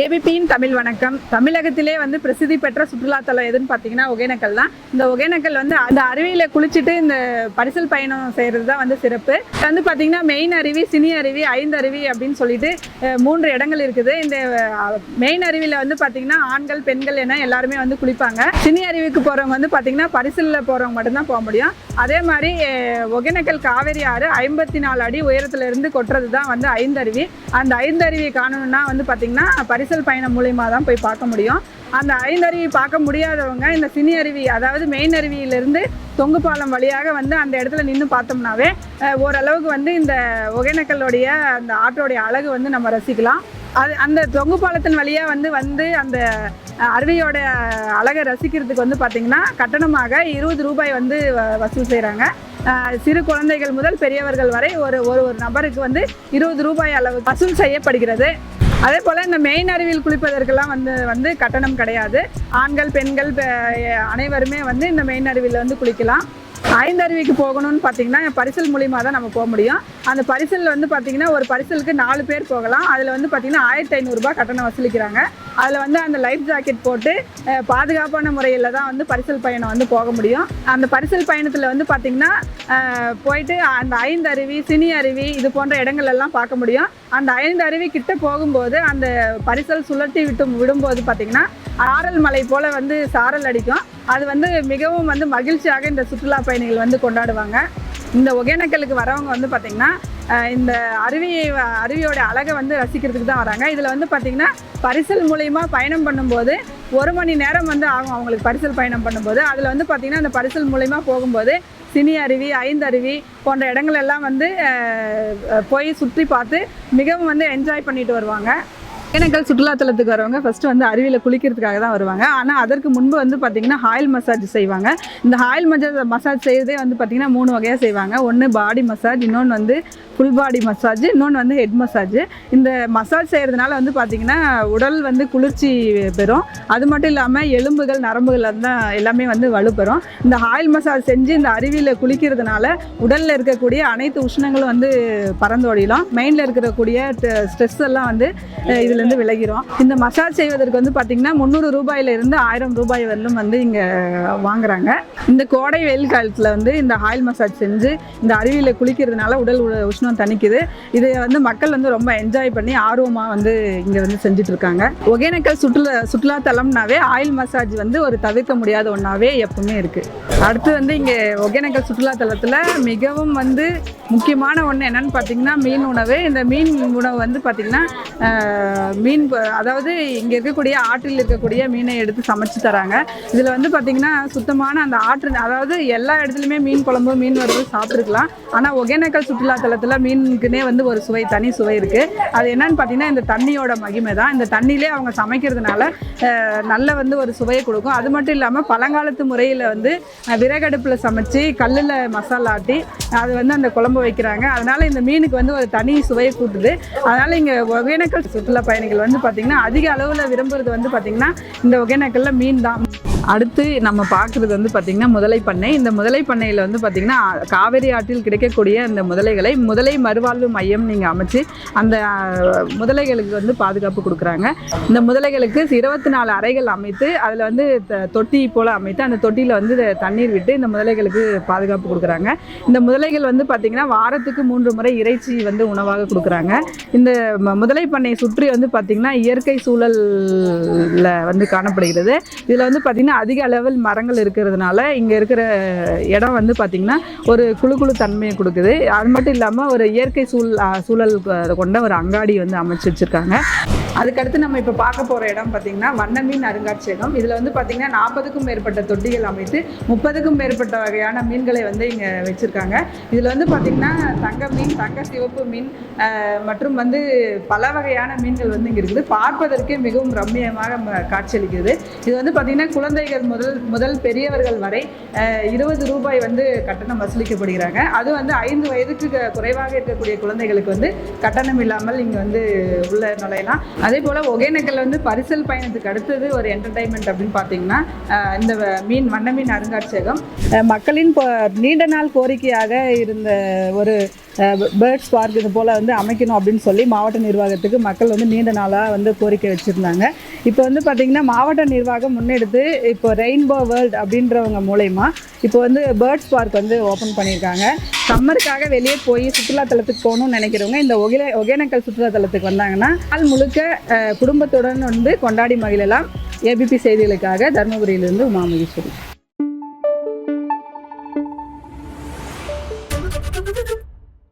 ஏபிபியின் தமிழ் வணக்கம். தமிழகத்திலே வந்து பிரசித்தி பெற்ற சுற்றுலாத்தலம் எதுன்னு பார்த்தீங்கன்னா ஒகேனக்கல் தான். இந்த ஒகேனக்கல் வந்து அந்த அருவியில் குளிச்சுட்டு இந்த பரிசல் பயணம் செய்கிறது தான் வந்து சிறப்பு. வந்து பார்த்தீங்கன்னா மெயின் அருவி சினி அருவி ஐந்து அருவி அப்படின்னு சொல்லிட்டு மூன்று இடங்கள் இருக்குது. இந்த மெயின் அருவியில் வந்து பார்த்தீங்கன்னா ஆண்கள் பெண்கள் என எல்லாருமே வந்து குளிப்பாங்க. சினி அருவிக்கு போகிறவங்க வந்து பார்த்தீங்கன்னா பரிசலில் போகிறவங்க மட்டும்தான் போக முடியும். அதே மாதிரி ஒகேனக்கல் காவேரி ஆறு ஐம்பத்தி நாலு அடி உயரத்துலேருந்து கொட்டுறது தான் வந்து ஐந்தருவி. அந்த ஐந்தருவி காணணும்னா வந்து பார்த்திங்கன்னா பரிசல் பயணம் மூலியமா தான் போய் பார்க்க முடியும். அந்த ஐந்தருவி பார்க்க முடியாதவங்க இந்த சினி அருவி அதாவது மெயின் அருவியிலிருந்து தொங்கு பாலம் வழியாக வந்து அந்த இடத்துல நின்று பார்த்தோம்னாவே ஓரளவுக்கு வந்து இந்த ஒகேனக்கல்லுடைய அந்த ஆற்றோடைய அழகு வந்து நம்ம ரசிக்கலாம். அது அந்த தொங்கு பாலத்தின் வழியாக வந்து வந்து அந்த அருவியோட அழகை ரசிக்கிறதுக்கு வந்து பார்த்திங்கன்னா கட்டணமாக இருபது ரூபாய் வந்து வ- வசூல் செய்கிறாங்க சிறு குழந்தைகள் முதல் பெரியவர்கள் வரை ஒரு ஒரு ஒரு நபருக்கு வந்து இருபது ரூபாய் அளவு வசூல் செய்யப்படுகிறது. அதே போல் இந்த மெயின் அருவியில் குளிப்பதற்கெல்லாம் வந்து வந்து கட்டணம் கிடையாது. ஆண்கள் பெண்கள் அனைவருமே வந்து இந்த மெயின் அருவியில் வந்து குளிக்கலாம். ஐந்தருவிக்கு போகணும்னு பார்த்தீங்கன்னா பரிசல் மூலியமாக தான் நம்ம போக முடியும். அந்த பரிசல் வந்து பார்த்தீங்கன்னா ஒரு பரிசலுக்கு நாலு பேர் போகலாம். அதில் வந்து பார்த்தீங்கன்னா ஆயிரத்தி ஐநூறுரூபா கட்டணம் வசூலிக்கிறாங்க. அதில் வந்து அந்த லைஃப் ஜாக்கெட் போட்டு பாதுகாப்பான முறையில் தான் வந்து பரிசல் பயணம் வந்து போக முடியும். அந்த பரிசல் பயணத்தில் வந்து பார்த்திங்கன்னா போயிட்டு அந்த ஐந்து அருவி சினி அருவி இது போன்ற இடங்கள் எல்லாம் பார்க்க முடியும். அந்த ஐந்து அருவி கிட்ட போகும்போது அந்த பரிசல் சுழட்டி விட்டு விடும்போது பார்த்திங்கன்னா ஆரல் மலை போல் வந்து சாரல் அடிக்கும். அது வந்து மிகவும் வந்து மகிழ்ச்சியாக இந்த சுற்றுலா பயணிகள் வந்து கொண்டாடுவாங்க. இந்த ஒகேனக்கலுக்கு வரவங்க வந்து பார்த்திங்கன்னா இந்த அருவியை அருவியோட அழகை வந்து ரசிக்கிறதுக்கு தான் வராங்க. இதில் வந்து பார்த்திங்கன்னா பரிசல் மூலயமா பயணம் பண்ணும்போது ஒரு மணி நேரம் வந்து ஆகும் அவங்களுக்கு பரிசல் பயணம் பண்ணும்போது. அதில் வந்து பார்த்திங்கன்னா அந்த பரிசல் மூலயமா போகும்போது சினி அருவி ஐந்தருவி போன்ற இடங்கள் எல்லாம் வந்து போய் சுற்றி பார்த்து மிகவும் வந்து என்ஜாய் பண்ணிட்டு வருவாங்க. ஒகேனக்கல் சுற்றுலாத்தலத்துக்கு வரவங்க ஃபஸ்ட்டு வந்து அருவியில் குளிக்கிறதுக்காக தான் வருவாங்க. ஆனால் அதற்கு முன்பு வந்து பார்த்திங்கன்னா ஆயில் மசாஜ் செய்வாங்க. இந்த ஆயில் மசாஜ் மசாஜ் செய்கிறதே வந்து பார்த்தீங்கன்னா மூணு வகையாக செய்வாங்க. ஒன்று பாடி மசாஜ் இன்னொன்று வந்து ஃபுல் பாடி மசாஜ் இன்னொன்று வந்து ஹெட் மசாஜ் இந்த மசாஜ் செய்கிறதுனால வந்து பார்த்திங்கன்னா உடல் வந்து குளிர்ச்சி பெறும். அது மட்டும் இல்லாமல் எலும்புகள் நரம்புகள் தான் எல்லாமே வந்து வலுப்பெறும். இந்த ஆயில் மசாஜ் செஞ்சு இந்த அருவியில் குளிக்கிறதுனால உடலில் இருக்கக்கூடிய அனைத்து உஷ்ணங்களும் வந்து பறந்தோடிடும் மைண்டில் இருக்கக்கூடிய ஸ்ட்ரெஸ் எல்லாம் வந்து இதில் இருந்து விலகிரும் இந்த மசாஜ் செய்வதற்கு வந்து பார்த்தீங்கன்னா முந்நூறு ரூபாயிலிருந்து ஆயிரம் ரூபாய் வரலும் வந்து இங்கே வாங்குறாங்க. இந்த கோடை வெயில் காலத்தில் வந்து இந்த ஆயில் மசாஜ் செஞ்சு இந்த அருவியில் குளிக்கிறதுனால உடல் உஷ்ணம் தணிக்குது. இதை வந்து மக்கள் வந்து ரொம்ப என்ஜாய் பண்ணி ஆர்வமாக வந்து இங்கே வந்து செஞ்சுட்டு இருக்காங்க. ஒகேனக்கல் சுற்றுலா சுற்றுலாத்தலம்னாவே ஆயில் மசாஜ் வந்து ஒரு தவிர்க்க முடியாத ஒன்றாவே எப்பவுமே இருக்குது அடுத்து வந்து இங்கே ஒகேனக்கல் சுற்றுலாத்தலத்தில் மிகவும் வந்து முக்கியமான ஒன்று என்னன்னு பார்த்தீங்கன்னா மீன் உணவு. இந்த மீன் உணவு வந்து பார்த்திங்கன்னா மீன் அதாவது இங்கே இருக்கக்கூடிய ஆற்றில் இருக்கக்கூடிய மீனை எடுத்து சமைச்சு தராங்க. இதில் வந்து பார்த்திங்கன்னா சுத்தமான அந்த ஆற்று அதாவது எல்லா இடத்துலையுமே மீன் குழம்பு மீன் வறுவல் சாப்பிட்ருக்கலாம் ஆனால் ஒகேனக்கல் சுற்றுலாத்தலத்தில் மீனுக்குனே வந்து ஒரு சுவை தனி சுவை இருக்குது அது என்னன்னு பார்த்தீங்கன்னா இந்த தண்ணியோட மகிமை தான். இந்த தண்ணியிலே அவங்க சமைக்கிறதுனால நல்ல வந்து ஒரு சுவையை கொடுக்கும். அது மட்டும் இல்லாமல் பழங்காலத்து முறையில் வந்து விறகடுப்பில் சமைச்சு கல்லில் மசாலா ஆட்டி அது வந்து அந்த குழம்பு வைக்கிறாங்க. அதனால் இந்த மீனுக்கு வந்து ஒரு தனி சுவையை கூட்டுது. அதனால் இங்கே ஒகேனக்கல் சுற்றுலா பயணிகள் வந்து பார்த்திங்கன்னா அதிக அளவில் விரும்புறது வந்து பார்த்திங்கன்னா இந்த ஒகேனக்கல்ல மீன் தான். அடுத்து நம்ம பார்க்குறது வந்து பார்த்திங்கன்னா முதலை பண்ணை. இந்த முதலை பண்ணையில் வந்து பார்த்திங்கன்னா காவேரி ஆற்றில் கிடைக்கக்கூடிய அந்த முதலைகளை முதலை மறுவாழ்வு மையம் நீங்கள் அமைச்சு அந்த முதலைகளுக்கு வந்து பாதுகாப்பு கொடுக்குறாங்க. இந்த முதலைகளுக்கு இருபத்தி நாலு அறைகள் அமைத்து அதில் வந்து த- தொட்டி போல் அமைத்து அந்த தொட்டியில் வந்து தண்ணீர் விட்டு இந்த முதலைகளுக்கு பாதுகாப்பு கொடுக்குறாங்க. இந்த முதலைகள் வந்து பார்த்திங்கன்னா வாரத்துக்கு மூன்று முறை இறைச்சி வந்து உணவாக கொடுக்குறாங்க. இந்த ம- முதலை பண்ணையை சுற்றி வந்து பார்த்திங்கன்னா இயற்கை சூழலில் வந்து காணப்படுகிறது. இதில் வந்து பார்த்திங்கன்னா அதிக அளவில் மரங்கள் இருக்கிறதுனால இங்கே இருக்கிற இடம் வந்து பார்த்திங்கன்னா ஒரு குழு குழு தன்மையை கொடுக்குது. அது மட்டும் இல்லாமல் ஒரு இயற்கை சூழ் சூழல் கொண்ட ஒரு அங்காடி வந்து அமைச்சு வச்சுருக்காங்க. அதுக்கடுத்து நம்ம இப்போ பார்க்க போகிற இடம் பார்த்திங்கன்னா வண்ண மீன் அருங்காட்சியகம். இதில் வந்து பார்த்திங்கன்னா நாற்பதுக்கும் மேற்பட்ட தொட்டிகள் அமைத்து முப்பதுக்கும் மேற்பட்ட வகையான மீன்களை வந்து இங்கே வச்சுருக்காங்க. இதில் வந்து பார்த்திங்கன்னா தங்க மீன் தங்க சிவப்பு மீன் மற்றும் வந்து பல வகையான மீன்கள் வந்து இங்கே இருக்குது. பார்ப்பதற்கே மிகவும் ரம்மியமாக ம- காட்சியளிக்கிறது. இது வந்து பார்த்திங்கன்னா குழந்தைகள் முதல் முதல் பெரியவர்கள் வரை இருபது ரூபாய் வந்து கட்டணம் வசூலிக்கப்படுகிறாங்க. அது வந்து ஐந்து வயதுக்கு குறைவாக இருக்கக்கூடிய குழந்தைகளுக்கு வந்து கட்டணம் இல்லாமல் இங்கே வந்து உள்ள நுழையலாம். அதே போல் ஒகேனக்கல் வந்து பரிசல் பயணத்துக்கு அடுத்தது ஒரு என்டர்டைன்மெண்ட் அப்படின்னு பார்த்தீங்கன்னா இந்த வ- மீன் வண்ண மீன் அருங்காட்சியகம். மக்களின் நீண்ட நாள் கோரிக்கையாக இருந்த ஒரு பேர்ட்ஸ் பார்க் இது போல் வந்து அமைக்கணும் அப்படின்னு சொல்லி மாவட்ட நிர்வாகத்துக்கு மக்கள் வந்து நீண்ட நாளாக வந்து கோரிக்கை வச்சுருந்தாங்க. இப்போ வந்து பார்த்திங்கன்னா மாவட்ட நிர்வாகம் முன்னெடுத்து இப்போ ரெயின்போ வேர்ல்ட் அப்படின்றவங்க மூலயமா இப்போ வந்து பேர்ட்ஸ் பார்க் வந்து ஓப்பன் பண்ணியிருக்காங்க. சம்மருக்காக வெளியே போய் சுற்றுலாத்தலத்துக்கு போகணும்னு நினைக்கிறவங்க இந்த ஒகே ஒகேனக்கல் சுற்றுலாத்தலத்துக்கு வந்தாங்கன்னா நாள் முழுக்க குடும்பத்துடன் வந்து கொண்டாடி மகிழலாம். ஏபிபி செய்திகளுக்காக தருமபுரியிலிருந்து உமா மகேஸ்வரி